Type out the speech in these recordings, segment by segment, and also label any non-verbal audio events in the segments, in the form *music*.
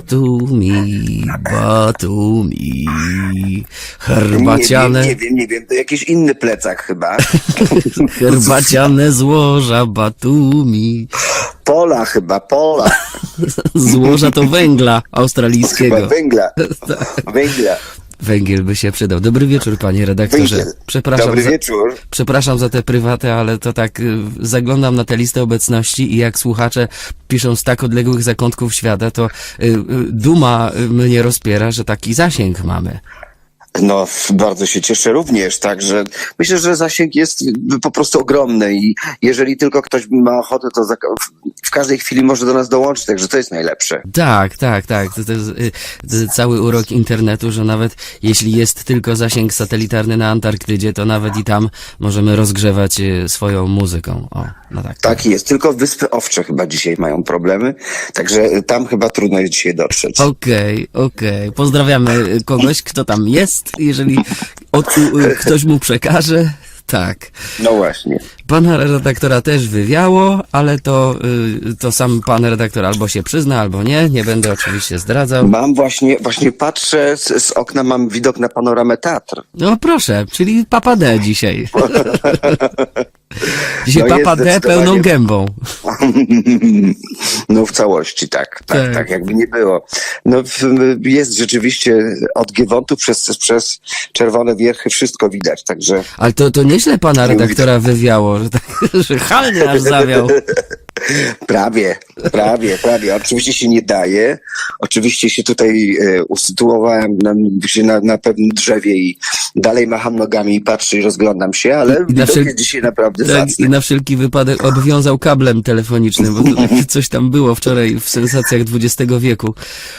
Batumi, Batumi, Nie herbaciane, wiem, nie wiem, nie wiem, to jakiś inny plecak chyba. *laughs* herbaciane złoża Batumi. Pola chyba, pola. *laughs* Złoża to węgla Chyba australijskiego. węgla. *laughs* Tak. Węgla. Węgiel by się przydał. Dobry wieczór, panie redaktorze. Przepraszam Dobry za, wieczór. Przepraszam za te prywaty, ale to tak y, zaglądam na tę listę obecności i jak słuchacze piszą z tak odległych zakątków świata, to y, y, duma mnie rozpiera, że taki zasięg mamy. No, bardzo się cieszę również, także myślę, że zasięg jest po prostu ogromny i jeżeli tylko ktoś ma ochotę, to w, każdej chwili może do nas dołączyć, także to jest najlepsze. Tak, tak, tak. To, to jest y, cały urok internetu, że nawet jeśli jest tylko zasięg satelitarny na Antarktydzie, to nawet i tam możemy rozgrzewać y, swoją muzyką. O, no tak. Tak jest, tylko Wyspy Owcze chyba dzisiaj mają problemy, także tam chyba trudno jest dzisiaj dotrzeć. Okej, okej. Pozdrawiamy y, kogoś, kto tam jest, jeżeli od, ktoś mu przekaże. Tak. No właśnie. Pana redaktora też wywiało, ale to, y, to sam pan redaktor albo się przyzna, albo nie. Nie będę oczywiście zdradzał. Mam właśnie, właśnie patrzę, z, z okna mam widok na panoramę teatr. No proszę, czyli Papa D dzisiaj. *laughs* Dzisiaj No Papa D pełną gębą. *laughs* No w całości, tak, tak, Tak. tak, jakby nie było. No jest rzeczywiście od Giewontu przez, przez Czerwone Wierchy wszystko widać, także Ale to, to nieźle pana redaktora wywiało, że, tak, że halnie aż zawiał. *laughs* prawie, prawie, prawie. Oczywiście się nie daje. Oczywiście się tutaj e, usytuowałem na, na, na pewnym drzewie i dalej macham nogami i patrzę i rozglądam się, ale I na wszel- jest dzisiaj naprawdę Tak, zacny. I na wszelki wypadek obwiązał kablem telefonicznym, bo *laughs* coś tam było wczoraj w sensacjach XX wieku.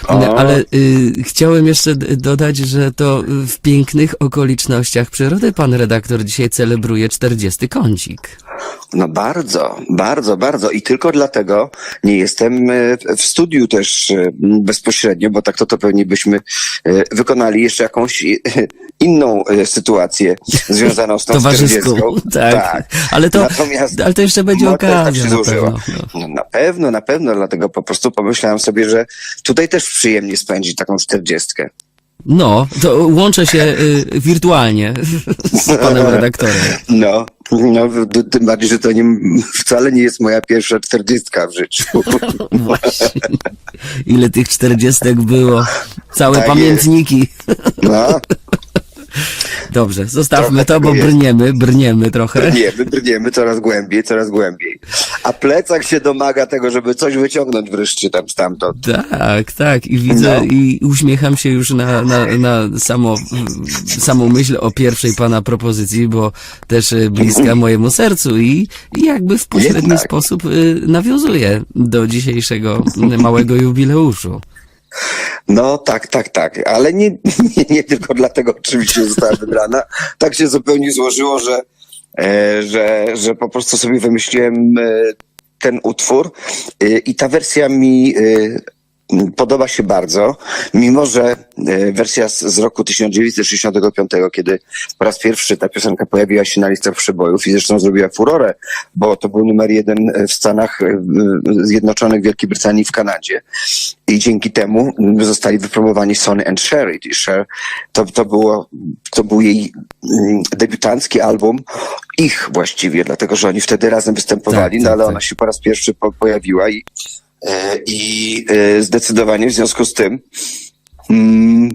O. Ale y, chciałem jeszcze dodać, że to w pięknych okolicznościach przyrody pan redaktor dzisiaj celebruje 40 kącik. No bardzo, bardzo, bardzo. I tylko dlatego nie jestem e, w studiu też e, bezpośrednio, bo tak to, to pewnie byśmy e, wykonali jeszcze jakąś inną sytuację związaną z tą Towarzyską. 40. Tak. Ale to, Natomiast ale to jeszcze będzie no, tak okazja się na pewno. No. No, na pewno, na pewno, dlatego po prostu pomyślałem sobie, że tutaj też przyjemnie spędzić taką czterdziestkę. No, to łączę się y, wirtualnie z panem redaktorem. No, no, tym bardziej, że to nie, wcale nie jest moja pierwsza czterdziestka w życiu. *laughs* Właśnie. Ile tych czterdziestek było? Całe Tak pamiętniki. No, Dobrze, zostawmy Trochę to, bo brniemy, brniemy trochę. brniemy, brniemy coraz głębiej, coraz głębiej. A plecak się domaga tego, żeby coś wyciągnąć wreszcie tam stamtąd. Tak, tak. I widzę No. i uśmiecham się już na, na, na samo, samą myśl o pierwszej pana propozycji, bo też y, bliska mojemu sercu i, i jakby w pośredni Jednak. sposób y, nawiązuje do dzisiejszego małego jubileuszu. No tak, tak, tak, ale nie, nie, nie tylko dlatego oczywiście została wybrana. Tak się zupełnie złożyło, że, e, że, że po prostu sobie wymyśliłem e, ten utwór e, i ta wersja mi podoba się bardzo, mimo że e, wersja z, roku 1965, kiedy po raz pierwszy ta piosenka pojawiła się na listach przebojów i zresztą zrobiła furorę, bo to był numer jeden w Stanach e, Zjednoczonych, Wielkiej Brytanii i w Kanadzie. I dzięki temu zostali wypromowani Sonny and Cher. I Cher to, to, było, to był jej mm, debiutancki album, ich właściwie, dlatego że oni wtedy razem występowali, Tak, no tak, ale tak. ona się po raz pierwszy po, pojawiła i, i e, zdecydowanie w związku z tym mm,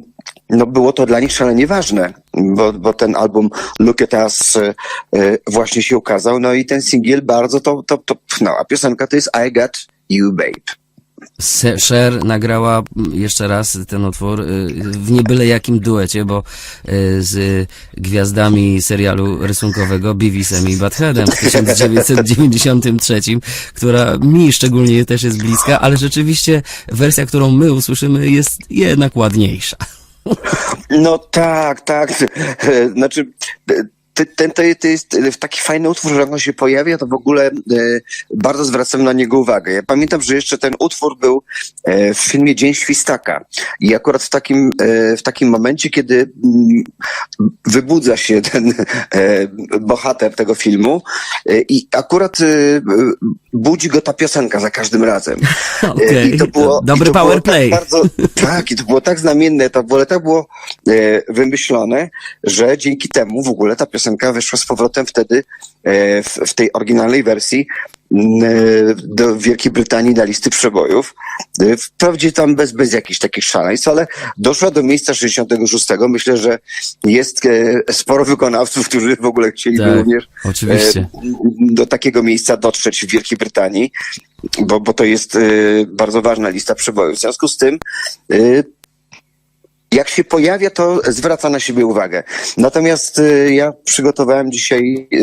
no było to dla nich szalenie ważne, bo, bo ten album Look at Us e, e, właśnie się ukazał, no i ten singiel bardzo to, to, to pchnął, a piosenka to jest I Got You Babe. Cher nagrała mm, jeszcze raz ten utwór y, w niebyle jakim duecie, bo y, z gwiazdami serialu rysunkowego Beavisem i Buttheadem w 1993, która mi szczególnie też jest bliska, ale rzeczywiście wersja, którą my usłyszymy jest jednak ładniejsza. No tak, tak. *laughs* Znaczy, e, ten, to, jest, to jest taki fajny utwór, że jak on się pojawia, to w ogóle e, bardzo zwracam na niego uwagę. Ja pamiętam, że jeszcze ten utwór był e, w filmie Dzień Świstaka i akurat w takim, e, w takim momencie, kiedy mm, wybudza się *laughs* ten bohater tego filmu i akurat budzi go ta piosenka za każdym razem. Okej, I to było, dobry to power było play. Tak, bardzo, tak, i to było tak znamienne, to w ogóle tak było wymyślone, że dzięki temu w ogóle ta piosenka wyszła z powrotem wtedy e, w, w tej oryginalnej wersji do Wielkiej Brytanii na listy przebojów. E, Wprawdzie tam bez, bez jakichś takich szaleństw, ale doszła do miejsca 66. Myślę, że jest e, sporo wykonawców, którzy w ogóle chcieliby Tak, również oczywiście. do takiego miejsca dotrzeć w Wielkiej Brytanii, bo, bo to jest bardzo ważna lista przebojów. W związku z tym, jak się pojawia, to zwraca na siebie uwagę. Natomiast e, ja przygotowałem dzisiaj, e,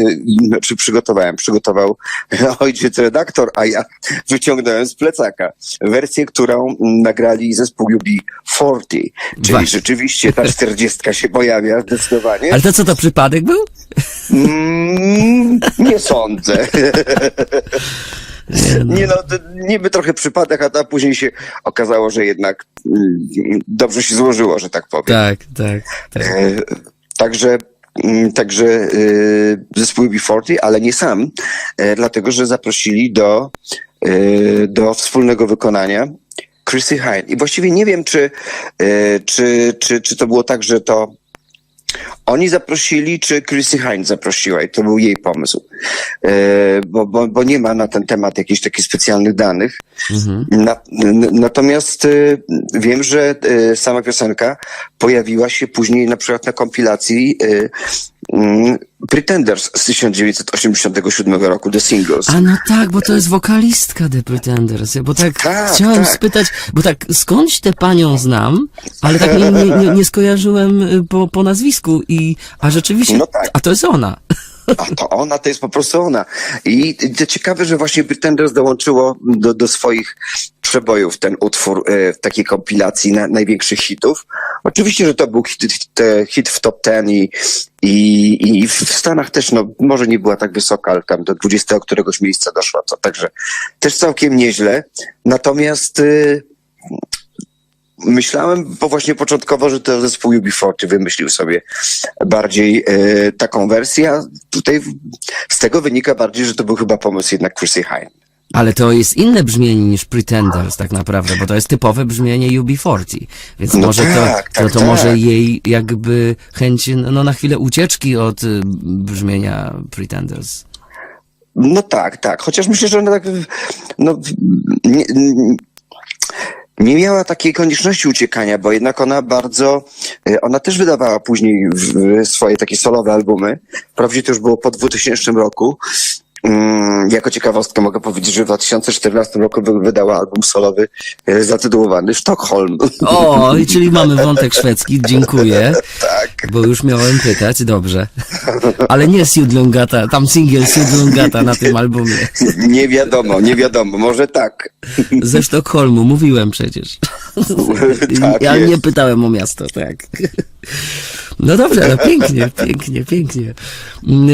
znaczy przygotowałem, przygotował *laughs* ojciec redaktor, a ja *laughs* wyciągnąłem z plecaka wersję, którą nagrali zespół UB40, czyli Właśnie. rzeczywiście ta czterdziestka się pojawia zdecydowanie. Ale to co, to przypadek był? Mm, nie sądzę. *laughs* Nie, no. Nie no, niby trochę przypadek, a to później się okazało, że jednak mm, dobrze się złożyło, że tak powiem. Tak, tak, tak. E, Także, mm, także e, zespół B40, ale nie sam, e, dlatego że zaprosili do, do wspólnego wykonania Chrissy Hine. I właściwie nie wiem, czy, czy, czy, czy to było tak, że to oni zaprosili, czy Chrissy Hine zaprosiła i to był jej pomysł. E, bo, bo, bo nie ma na ten temat jakichś takich specjalnych danych. Mhm. Na, natomiast y, wiem, że y, sama piosenka pojawiła się później na przykład na kompilacji y, Pretenders z 1987 roku, The Singles. A no tak, bo to jest wokalistka The Pretenders. Bo tak, Tak, chciałem tak. spytać, bo tak skądś tę panią znam, ale tak nie, nie, nie, nie skojarzyłem y, po, po nazwisku i, a rzeczywiście, No tak. a to jest ona. A to ona, to jest po prostu ona. I to ciekawe, że właśnie Pretenders dołączyło do, do swoich przebojów ten utwór e, w takiej kompilacji na, największych hitów. Oczywiście, że to był hit, hit w top ten i, i, i w Stanach też, no może nie była tak wysoka, ale tam do 20 któregoś miejsca doszła, to także też całkiem nieźle. Natomiast y, myślałem, bo właśnie początkowo, że to zespół UB40 wymyślił sobie bardziej e, taką wersję, a tutaj z tego wynika bardziej, że to był chyba pomysł jednak Chrissy Hine. Ale to jest inne brzmienie niż Pretenders tak naprawdę, bo to jest typowe brzmienie UB40. Więc No może tak, to, tak, to, to tak. może jej jakby chęć no, na chwilę ucieczki od y, brzmienia Pretenders. No tak, tak. Chociaż myślę, że ona tak no, nie, nie miała takiej konieczności uciekania, bo jednak ona bardzo, e, ona też wydawała później swoje takie solowe albumy. Wprawdzie to już było po 2000 roku. Mm, Jako ciekawostkę mogę powiedzieć, że w 2014 roku wy- wydała album solowy e, zatytułowany Sztokholm. O, *laughs* czyli mamy wątek szwedzki, dziękuję. tak. Bo już miałem pytać, dobrze. Ale nie Sudlungata, tam singiel Sudlungata na tym albumie. *laughs* Nie wiadomo, nie wiadomo, może tak. Ze Sztokholmu, mówiłem przecież. *laughs* tak ja jest. nie pytałem o miasto, tak. No dobrze, no pięknie, pięknie, pięknie.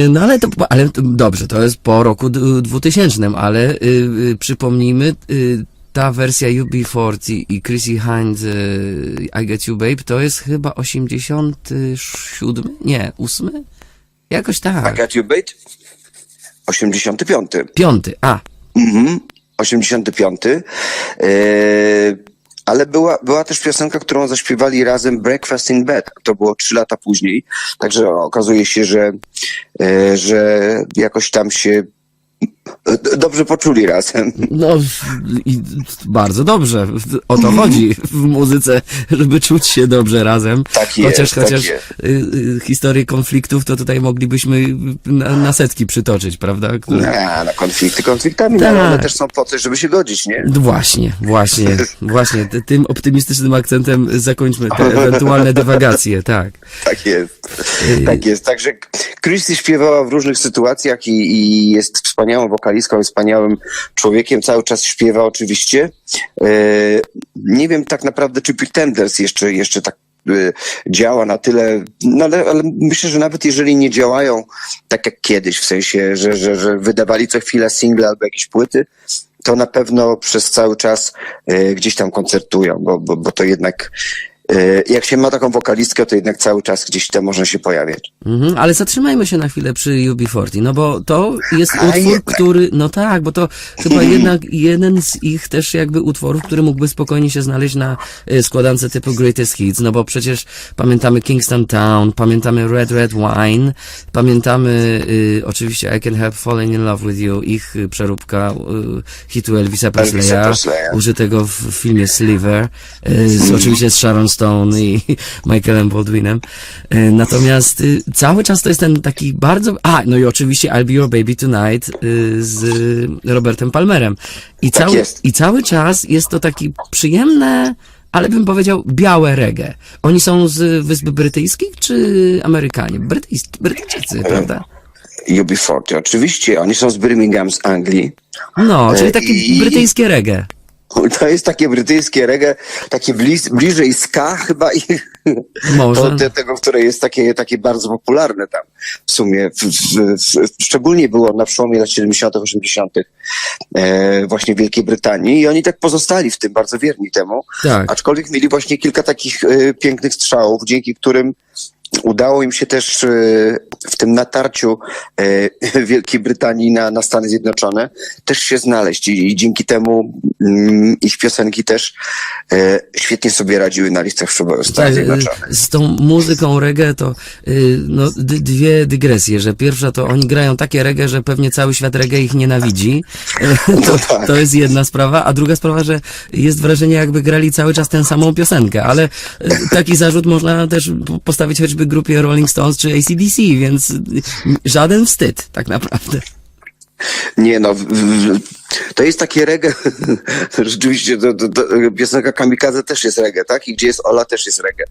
No ale to, ale to dobrze, to jest po roku d- 2000, ale y, y, przypomnijmy, y, ta wersja UB40 i Chrissy Hines I Get You Babe to jest chyba 87? Nie, 8? Jakoś I tak. got you bait? 85. Piąty, a. Mhm. 85. Yy, ale była, była też piosenka, którą zaśpiewali razem Breakfast in Bed. To było trzy lata później. Także okazuje się, że, yy, że jakoś tam się dobrze poczuli razem. No i bardzo dobrze. O to chodzi w muzyce, żeby czuć się dobrze razem. Tak jest, chociaż tak chociaż jest. y, y, historię konfliktów to tutaj moglibyśmy na, na setki przytoczyć, prawda? Które... Na konflikty konfliktami, no, Tak. ale one też są po to, żeby się godzić, nie? Właśnie, właśnie, *laughs* właśnie. Ty- Tym optymistycznym akcentem zakończmy te *laughs* ewentualne dywagacje, tak. Tak jest. Tak jest. Także Christy śpiewała w różnych sytuacjach i, i jest wspaniałą wokalistką, wspaniałym człowiekiem. Cały czas śpiewa oczywiście. E, nie wiem tak naprawdę, czy Pretenders jeszcze, jeszcze tak y, działa na tyle, no ale, ale myślę, że nawet jeżeli nie działają tak jak kiedyś, w sensie, że, że, że wydawali co chwilę single albo jakieś płyty, to na pewno przez cały czas y, gdzieś tam koncertują, bo, bo, bo to jednak jak się ma taką wokalistkę, to jednak cały czas gdzieś tam można się pojawiać. Mhm, ale zatrzymajmy się na chwilę przy UB40, no bo to jest A, utwór, jednak. który, no tak, bo to chyba *laughs* jednak jeden z ich też jakby utworów, który mógłby spokojnie się znaleźć na y, składance typu Greatest Hits, no bo przecież pamiętamy Kingston Town, pamiętamy Red Red Wine, pamiętamy y, oczywiście I Can Help Falling in Love with You, ich y, przeróbka y, hitu Elvisa Presleya, Presleya. użytego w w filmie Sliver, y, z, oczywiście z Sharon Stone i Michaelem Baldwinem. Y, Natomiast y, cały czas to jest ten taki bardzo... A, no i oczywiście I'll Be Your Baby Tonight y, z Robertem Palmerem. I, Tak cały. I cały czas jest to taki przyjemne, ale bym powiedział białe reggae. Oni są z Wysp Brytyjskich czy Amerykanie? Brytyjscy, Brytyjczycy, prawda? UB40, oczywiście, oni są z Birmingham, z Anglii. No, czyli E, takie i- brytyjskie reggae. To jest takie brytyjskie reggae, takie bliz, bliżej ska chyba i *laughs* Może. te, tego, które jest takie, takie bardzo popularne tam w sumie. W, w, w, szczególnie było na przełomie lat 70., 80. E, właśnie w Wielkiej Brytanii i oni tak pozostali w tym, bardzo wierni temu. Tak. Aczkolwiek mieli właśnie kilka takich e, pięknych strzałów, dzięki którym udało im się też e, w tym natarciu e, *laughs* Wielkiej Brytanii na, na Stany Zjednoczone też się znaleźć i, i dzięki temu mm, ich piosenki też e, świetnie sobie radziły na listach Stanów Tak, Zjednoczonych. z tą muzyką reggae to no, dwie dygresje, że pierwsza to oni grają takie reggae, że pewnie cały świat reggae ich nienawidzi. Y, *laughs* To, tak. to jest jedna sprawa, a druga sprawa, że jest wrażenie jakby grali cały czas tę samą piosenkę, ale taki zarzut można też po- postawić choćby grupie Rolling Stones czy ACDC, więc żaden wstyd tak naprawdę. Nie no, w, w, to jest takie reggae, *laughs* rzeczywiście to, to, to, piosenka Kamikaze też jest reggae, tak? I gdzie jest Ola też jest reggae,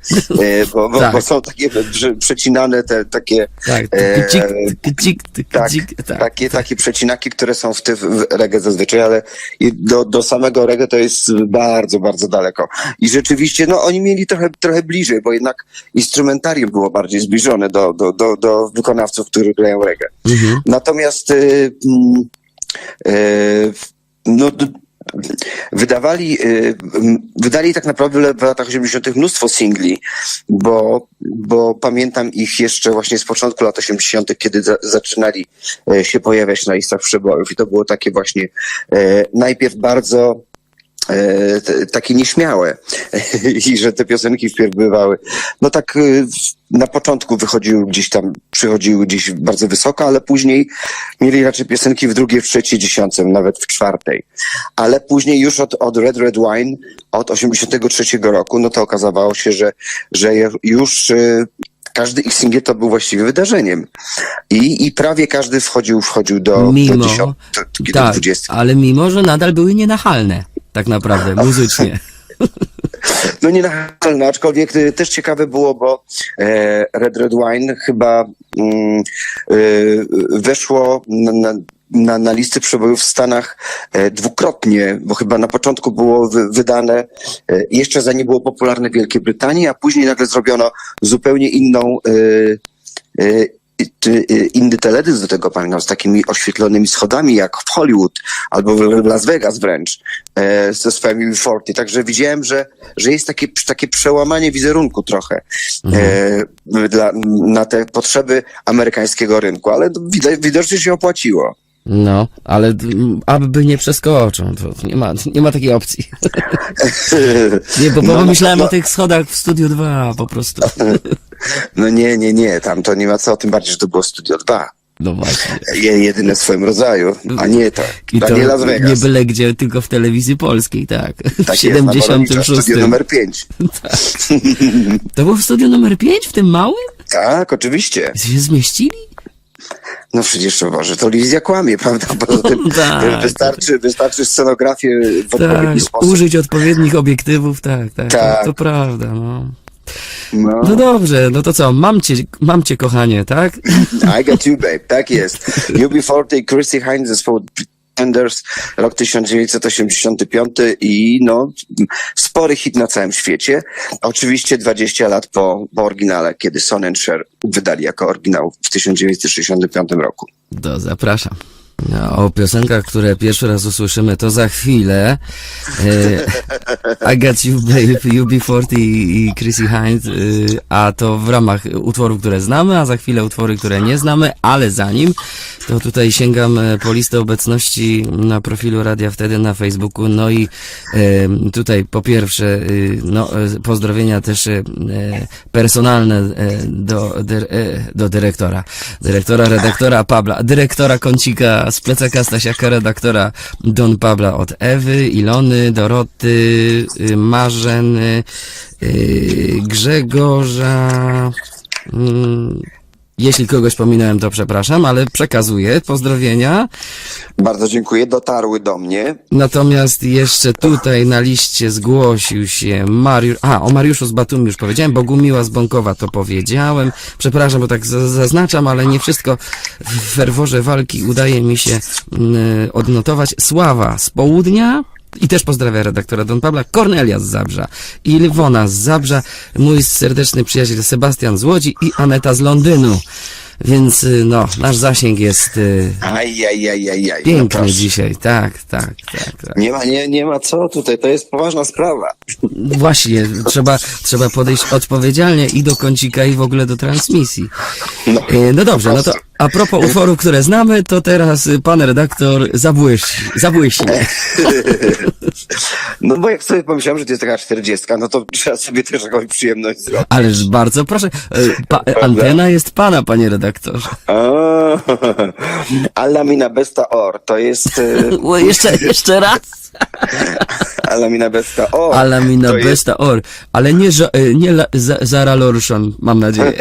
e, bo, bo, Tak. bo są takie prze, przecinane te takie Tak, e, tyky tak, cik, tak. takie, takie przecinaki, które są w tym reggae zazwyczaj, ale do, do samego reggae to jest bardzo, bardzo daleko. I rzeczywiście, no oni mieli trochę, trochę bliżej, bo jednak instrumentarium było bardziej zbliżone do, do, do, do wykonawców, którzy grają reggae. Mhm. Natomiast y, mm, y, no, wydawali, y, wydali tak naprawdę w latach 80. mnóstwo singli, bo, bo pamiętam ich jeszcze właśnie z początku lat 80., kiedy za, zaczynali e, się pojawiać na listach przebojów i to było takie właśnie e, najpierw bardzo takie nieśmiałe *laughs* i że te piosenki wpierw bywały, no tak e, w- na początku wychodziły gdzieś tam, przychodziły gdzieś bardzo wysoko, ale później mieli raczej piosenki w drugiej, w trzeciej dziesiątce, nawet w czwartej. Ale później już od, od Red Red Wine, od 83 roku, no to okazało się, że, że już e, każdy ich singiel to był właściwie wydarzeniem. I, i prawie każdy wchodził, wchodził do, Mimo- do, dziesiąt, do, do Tak, 20. ale mimo, że nadal były nienachalne, tak naprawdę, muzycznie. *laughs* No nie nachalne, aczkolwiek y, też ciekawe było, bo e, Red Red Wine chyba mm, y, weszło na, na, na, listy przebojów w Stanach e, dwukrotnie, bo chyba na początku było wy, wydane e, jeszcze zanim było popularne w Wielkiej Brytanii, a później nagle zrobiono zupełnie inną y, y, inny teledysk do tego pamiętam, z takimi oświetlonymi schodami, jak w Hollywood, albo w Las Vegas wręcz, e, ze swoimi 40. Także widziałem, że, że jest takie, takie przełamanie wizerunku trochę e, dla, na te potrzeby amerykańskiego rynku, ale widać, widocznie się opłaciło. No, ale aby nie przeskoczą, to nie ma, nie ma takiej opcji. *laughs* Nie, bo, bo No, myślałem no. o tych schodach w Studio 2 po prostu. *laughs* No nie, nie, nie, tam to nie ma co, tym bardziej, że to było Studio 2. No właśnie. Je, jedyne w swoim rodzaju, a nie to, I to nie Las nie Vegas. byle gdzie, tylko w telewizji polskiej, tak. W Tak jest, Borowicza, 76. Studio numer 5. *laughs* To było w studiu numer 5, w tym małym? Tak, oczywiście. Się zmieścili? No przecież, o Boże, telewizja kłamie, prawda? Poza tym *laughs* Tak. e, wystarczy, wystarczy scenografię w Tak, odpowiedni sposób. użyć odpowiednich obiektywów, tak, tak, Tak. To, to prawda, no. No, No dobrze, no to co, mam cię, mam cię kochanie, tak? *laughs* I got you, babe, tak jest. UB40, Chrissy Hines, zespoł Pretenders, rok 1985 i no, spory hit na całym świecie. Oczywiście 20 lat po, po oryginale, kiedy Son and Cher wydali jako oryginał w 1965 roku. To zapraszam. O piosenkach, które pierwszy raz usłyszymy, to za chwilę. E, I Got You Babe, UB40 i Chrissy Hind, e, a to w ramach utworów, które znamy, a za chwilę utwory, które nie znamy, ale zanim, to tutaj sięgam e, po listę obecności na profilu Radia Wtedy na Facebooku, no i e, tutaj po pierwsze, e, no, pozdrowienia też personalne do, do dyrektora, dyrektora, redaktora Pabla, dyrektora Kącika z plecaka Stasiaka, redaktora Don Pabla od Ewy, Ilony, Doroty, y, Marzeny, y, Grzegorza, mm, jeśli kogoś pominąłem, to przepraszam, ale przekazuję pozdrowienia. Bardzo dziękuję, dotarły do mnie. Natomiast jeszcze tutaj na liście zgłosił się Mariusz, a o Mariuszu z Batumi już powiedziałem, Bogumiła z Bąkowa to powiedziałem, przepraszam, bo tak za- zaznaczam, ale nie wszystko w ferworze walki udaje mi się mm, odnotować. Sława z południa, i też pozdrawiam redaktora Don Pabla, Kornelia z Zabrza i Lwona z Zabrza, mój serdeczny przyjaciel Sebastian z Łodzi i Aneta z Londynu. Więc y, no, nasz zasięg jest y, piękny proszę. dzisiaj, tak, tak, tak, tak. Nie ma, nie, nie ma co tutaj, to jest poważna sprawa. Właśnie, trzeba, trzeba podejść odpowiedzialnie i do kącika, i w ogóle do transmisji. No, E, No dobrze, no to a propos utworów, które znamy, to teraz y, pan redaktor zabłyś, zabłyśnie. *laughs* no bo jak sobie pomyślałem, że to jest taka czterdziestka, no to trzeba sobie też jakąś przyjemność zrobić. Ależ bardzo proszę, e, pa, e, antena jest pana, panie redaktorze. *laughs* Alamina Besta Or, to jest *laughs* O, jeszcze, jeszcze raz. Alamina Besta Or. Alamina to jest- Besta Or, ale nie, nie Zara Lorszon, mam nadzieję.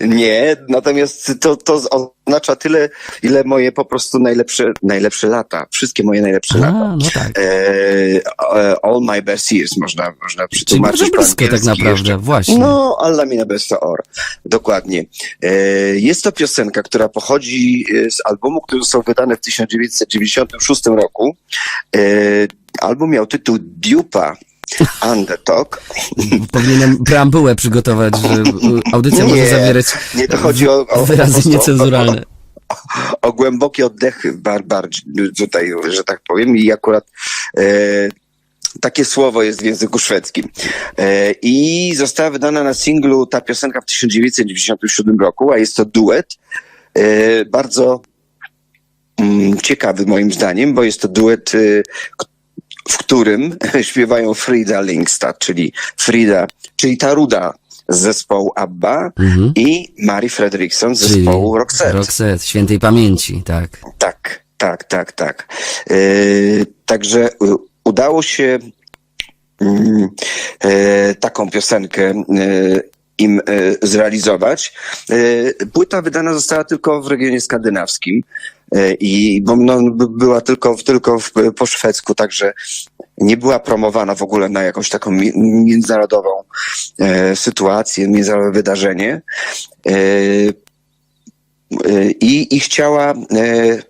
Nie, natomiast to, to oznacza tyle, ile moje po prostu najlepsze, najlepsze lata. Wszystkie moje najlepsze lata. A, no tak. E, e, all my best years można, można Czyli przetłumaczyć. blisko tak naprawdę, jeszcze. właśnie. No, Alla Mina Besta Or. Dokładnie. E, jest to piosenka, która pochodzi e, z albumu, który został wydany w 1996 roku. E, album miał tytuł Dupa Undertalk. Powinienem preambułę przygotować, że *laughs* audycja Nie, może zawierać nie, to chodzi o- o- wyrazy po prostu- niecenzuralne. o głębokie oddechy, bar, bardziej tutaj, że tak powiem, i akurat e, takie słowo jest w języku szwedzkim. E, I została wydana na singlu ta piosenka w 1997 roku, a jest to duet. E, bardzo mm, ciekawy moim zdaniem, bo jest to duet, e, w którym *laughs* śpiewają Frida Lingstad, czyli Frida, czyli ta ruda z zespołu ABBA Mhm. i Mary Fredriksson z Czyli zespołu Roxette. Roxette, świętej pamięci, tak. Tak, tak, tak, tak. Yy, także y, udało się e, taką piosenkę e, im e, zrealizować. E, Płyta wydana została tylko w regionie skandynawskim i bo no, by- była tylko, tylko w, po szwedzku, także nie była promowana w ogóle na jakąś taką mi- międzynarodową e, sytuację, międzynarodowe wydarzenie. E, e, i, i chciała. e,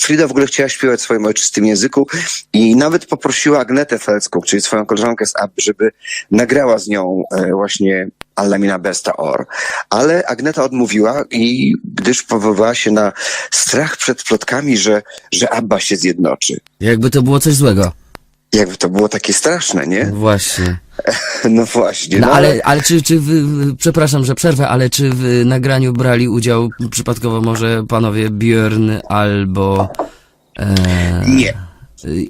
Frida w ogóle chciała śpiewać w swoim ojczystym języku i nawet poprosiła Agnetę Felską, czyli swoją koleżankę z AB, żeby nagrała z nią e, właśnie Alamina Besta Or. Ale Agneta odmówiła i gdyż powoływała się na strach przed plotkami, że, że Abba się zjednoczy. Jakby to było coś złego. Jakby to było takie straszne, nie? Właśnie. *laughs* No właśnie. No ale, ale czy, czy wy, przepraszam, że przerwę, ale czy w nagraniu brali udział przypadkowo może panowie Björn albo... E, Nie.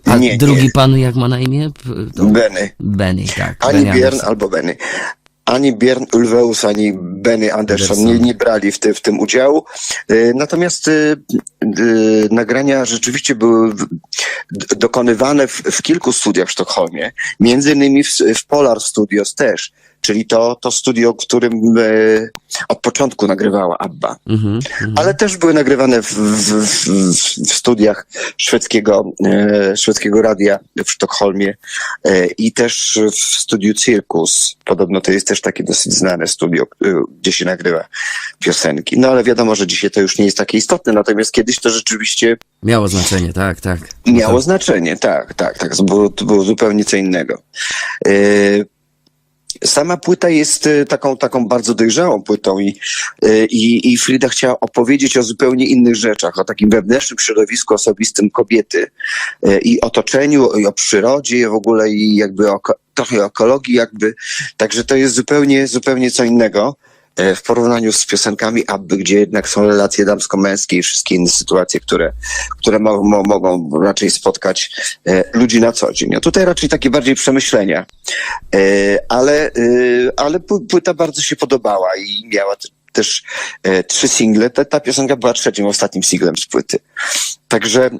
A Nie, drugi nie. pan jak ma na imię? To Benny. Benny, tak. Ani Björn albo Benny. Ani Björn Ulveus, ani Benny Anderson nie, nie brali w, ty, w tym udziału. Y, Natomiast y, y, nagrania rzeczywiście były dokonywane w, w kilku studiach w Sztokholmie, między innymi w, w Polar Studios też. Czyli to, to studio, którym e, od początku nagrywała ABBA. Mhm, mhm. Ale też były nagrywane w, w, w, w studiach szwedzkiego, e, szwedzkiego radia w Sztokholmie e, i też w studiu Circus. Podobno to jest też takie dosyć znane studio, gdzie się nagrywa piosenki. No ale wiadomo, że dzisiaj to już nie jest takie istotne, natomiast kiedyś to rzeczywiście Miało znaczenie, tak, tak. miało znaczenie. Tak, tak, tak. To było, to było zupełnie co innego. Sama płyta jest e, taką, taką bardzo dojrzałą płytą i, e, i, i Frida chciała opowiedzieć o zupełnie innych rzeczach, o takim wewnętrznym środowisku osobistym kobiety e, i otoczeniu, i o przyrodzie i w ogóle i jakby o, trochę ekologii jakby. Także to jest zupełnie, zupełnie co innego w porównaniu z piosenkami Abby, gdzie jednak są relacje damsko-męskie i wszystkie inne sytuacje, które, które mo, mo, mogą raczej spotkać e, ludzi na co dzień. A tutaj raczej takie bardziej przemyślenia. E, ale, e, ale pł- płyta bardzo się podobała i miała też e, trzy single. Ta, ta piosenka była trzecim, ostatnim singlem z płyty. Także e,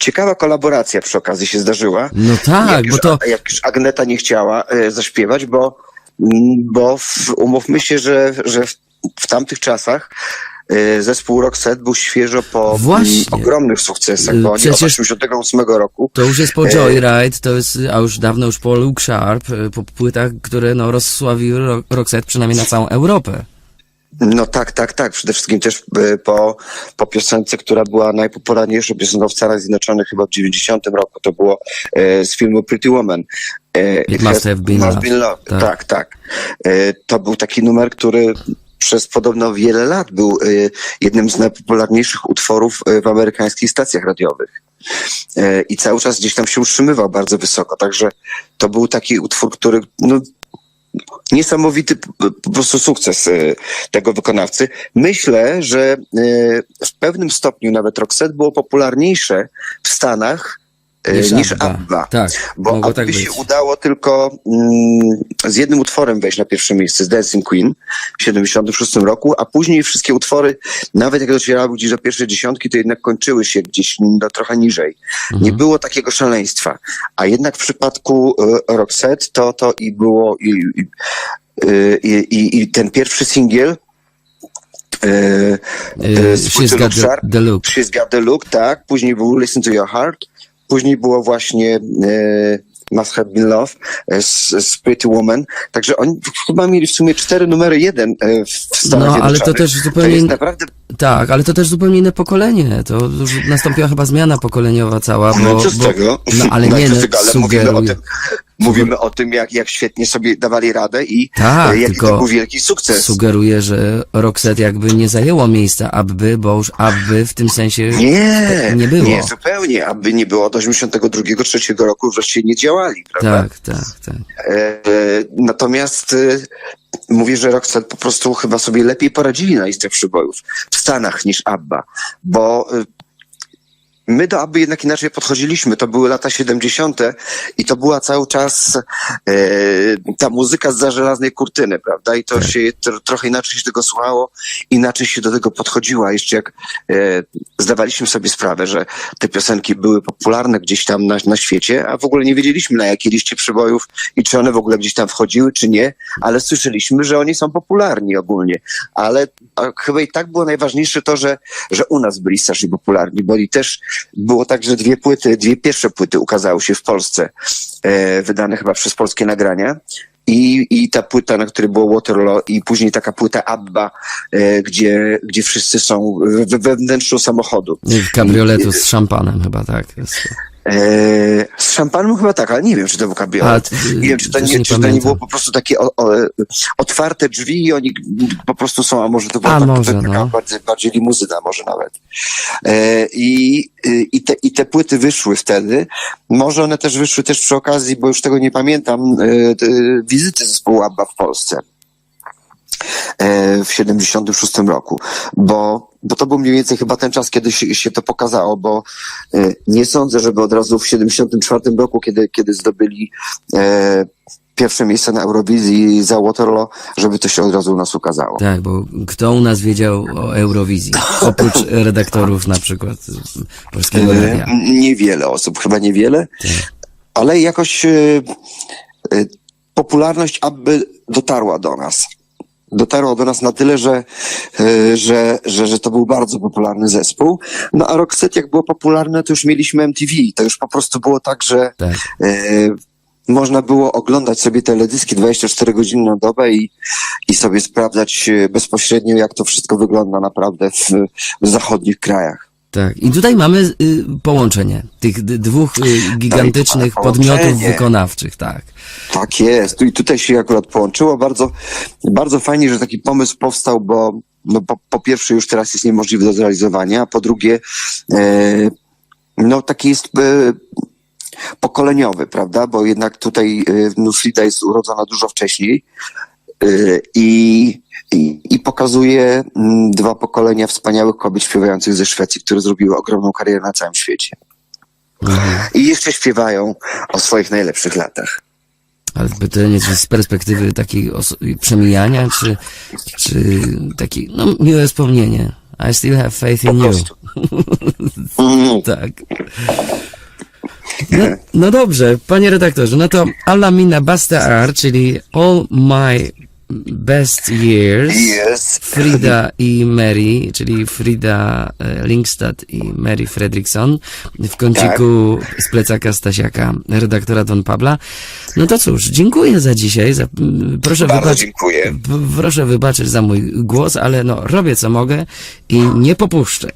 ciekawa kolaboracja przy okazji się zdarzyła. No tak, jak, bo już, to... jak już Agneta nie chciała e, zaśpiewać, bo, bo w, umówmy się, że, że w, w tamtych czasach e, zespół Roxette był świeżo po Właśnie. mm, ogromnych sukcesach, Y, bo oni przecież- od 88 roku To już jest po E, Joyride, to jest, a już dawno już po Luke Sharp, y, po płytach, które no rozsławiły Ro- Roxette przynajmniej na całą Europę. No tak, tak, tak. Przede wszystkim też e, po, po piosence, która była najpopularniejszą piosenką w Stanach Zjednoczonych chyba w 90 roku. To było e, z filmu Pretty Woman. E, It must have been must been love. Tak. Tak, tak. E, to był taki numer, który przez podobno wiele lat był e, jednym z najpopularniejszych utworów e, w amerykańskich stacjach radiowych. I cały czas gdzieś tam się utrzymywał bardzo wysoko. Także to był taki utwór, który no, niesamowity po prostu sukces e, tego wykonawcy. Myślę, że e, w pewnym stopniu nawet Roxette było popularniejsze w Stanach Niż niż, Abba. Abba. Tak, Bo Abby tak się udało tylko mm, z jednym utworem wejść na pierwsze miejsce, z Dancing Queen w 76 roku, a później wszystkie utwory, nawet jak docierały gdzieś do pierwszej dziesiątki, to jednak kończyły się gdzieś no, trochę niżej. Mhm. Nie było takiego szaleństwa. A jednak w przypadku e, Roxette to, to i było i, i, e, i, i, ten pierwszy singiel Y, e, z She's got the, look. She's Got the Look, tak. Później był Listen to Your Heart. Później było właśnie e, Must Have Been Love e, z, z Pretty Woman. Także oni chyba mieli w sumie cztery numery jeden e, w Stanach No, ale to też To zupełnie... jest naprawdę... Tak, ale to też zupełnie inne pokolenie. To już nastąpiła chyba zmiana pokoleniowa cała, bo... No co z bo tego? No ale No, nie, no, tego, ale mówimy o sugeruję. tym, mówimy o tym jak, jak świetnie sobie dawali radę i Tak, e, jaki tylko to był wielki sukces. Sugeruje, że Roxette jakby nie zajęło miejsca Abby, bo już Abby w tym sensie Nie, nie było. nie, zupełnie. Aby nie było od 82 3 roku wreszcie nie działali, prawda? Tak, tak, tak. E, e, natomiast mówię, że Roxette po prostu chyba sobie lepiej poradzili na listach przybojów w Stanach niż ABBA, bo e, My do ABBY jednak inaczej podchodziliśmy. To były lata 70. i to była cały czas e, ta muzyka z żelaznej kurtyny, prawda? I to Tak. się tro, trochę inaczej się tego słuchało, inaczej się do tego podchodziło. A jeszcze jak e, zdawaliśmy sobie sprawę, że te piosenki były popularne gdzieś tam na, na świecie, a w ogóle nie wiedzieliśmy na jakiej liście przybojów i czy one w ogóle gdzieś tam wchodziły, czy nie, ale słyszeliśmy, że oni są popularni ogólnie. Ale chyba i tak było najważniejsze to, że, że u nas byli strasznie popularni, bo i też było tak, że dwie płyty, dwie pierwsze płyty ukazały się w Polsce, e, wydane chyba przez polskie nagrania. I, I ta płyta, na której było Waterloo i później taka płyta Abba, e, gdzie, gdzie wszyscy są we, we wnętrzu samochodu. Kabrioletu z szampanem chyba, tak. Jest. E, z szampanem chyba tak, ale nie wiem, czy to był ty- Nie wiem, czy to nie, nie czy to nie było po prostu takie o, o, otwarte drzwi i oni po prostu są, a może to była A, tak, może, taka no. bardziej, bardziej limuzyna może nawet. E, i, i, te, I te płyty wyszły wtedy. Może one też wyszły też przy okazji, bo już tego nie pamiętam, e, te, wizyty zespołu ABBA w Polsce e, w 76 roku, bo, bo to był mniej więcej chyba ten czas, kiedy się, się to pokazało, bo e, nie sądzę, żeby od razu w 74 roku, kiedy, kiedy zdobyli e, pierwsze miejsce na Eurowizji za Waterloo, żeby to się od razu u nas ukazało. Tak, bo kto u nas wiedział o Eurowizji? *laughs* Oprócz redaktorów na przykład Polskiego Radia. E, Niewiele osób, chyba niewiele, Tak. ale jakoś e, e, popularność aby dotarła do nas. Dotarła do nas na tyle, że, e, że, że, że to był bardzo popularny zespół. No a Roxette jak było popularne, to już mieliśmy MTV. To już po prostu było tak, że Tak. e, można było oglądać sobie teledyski 24 godziny na dobę i, i sobie sprawdzać e, bezpośrednio, jak to wszystko wygląda naprawdę w, w zachodnich krajach. Tak. I tutaj mamy y, połączenie tych dwóch y, gigantycznych Tak, podmiotów wykonawczych, tak. Tak jest. I tutaj się akurat połączyło. Bardzo, bardzo fajnie, że taki pomysł powstał, bo no po, po pierwsze już teraz jest niemożliwy do zrealizowania, a po drugie e, no taki jest e, pokoleniowy, prawda? Bo jednak tutaj e, Nufrida jest urodzona dużo wcześniej i, i, i pokazuje mm, dwa pokolenia wspaniałych kobiet śpiewających ze Szwecji, które zrobiły ogromną karierę na całym świecie. Mhm. I jeszcze śpiewają o swoich najlepszych latach. Ale pytanie, czy z perspektywy takiej przemijania, czy, czy taki, no, miłe wspomnienie. I still have faith in you. *laughs* Tak. No, no dobrze, panie redaktorze, no to Alamina Bastar, czyli All My Best Years. Yes. Frida i Mary, czyli Frida e, Linkstad i Mary Fredrickson w kąciku z plecaka Stasiaka, redaktora Don Pabla. No to cóż, dziękuję za dzisiaj. Za, proszę, Bardzo wybacz, dziękuję. proszę wybaczyć za mój głos, ale no robię co mogę i nie popuszczę.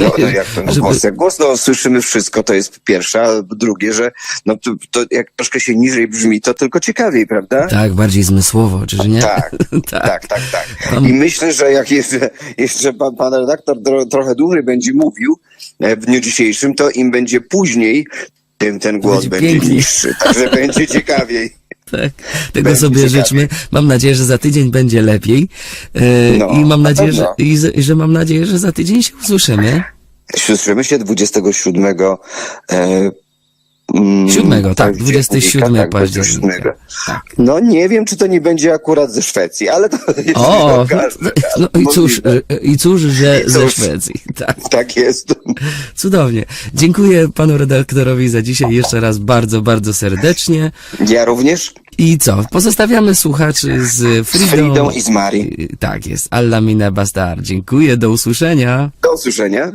No, no *laughs* jak to no, Żeby- głos, jak głos, no słyszymy wszystko, to jest pierwsze, a drugie, że no to, to jak troszkę się niżej brzmi, to tylko ciekawiej, prawda? Tak, bardziej zmysłowo, czyż nie? Tak, *laughs* tak. tak, tak, tak. Pan- I myślę, że jak jeszcze, jeszcze pan, pan redaktor tro, trochę dłużej będzie mówił e, w dniu dzisiejszym, to im będzie później, tym ten głos Będzie będzie, niższy. Także *laughs* będzie ciekawiej. Tak, tego Będzie sobie ciekawie. życzmy. Mam nadzieję, że za tydzień będzie lepiej. E, No, I mam na nadzieję, że, i, że mam nadzieję, że za tydzień się usłyszymy. Słyszymy się 27 e, mm, Siódmego, tak, października, 27 tak, października. 27. Tak. No nie wiem, czy to nie będzie akurat ze Szwecji, ale to jeśli O, okaże, no i cóż, możliwe. e, i cóż, że I ze cóż. Szwecji. Tak, Tak jest. cudownie. Dziękuję panu redaktorowi za dzisiaj jeszcze raz bardzo, bardzo serdecznie. Ja również. I co? Pozostawiamy słuchaczy z Fridą. Z Fridą i z Mari. Tak jest, Allamina Bastar. Dziękuję, do usłyszenia. Do usłyszenia.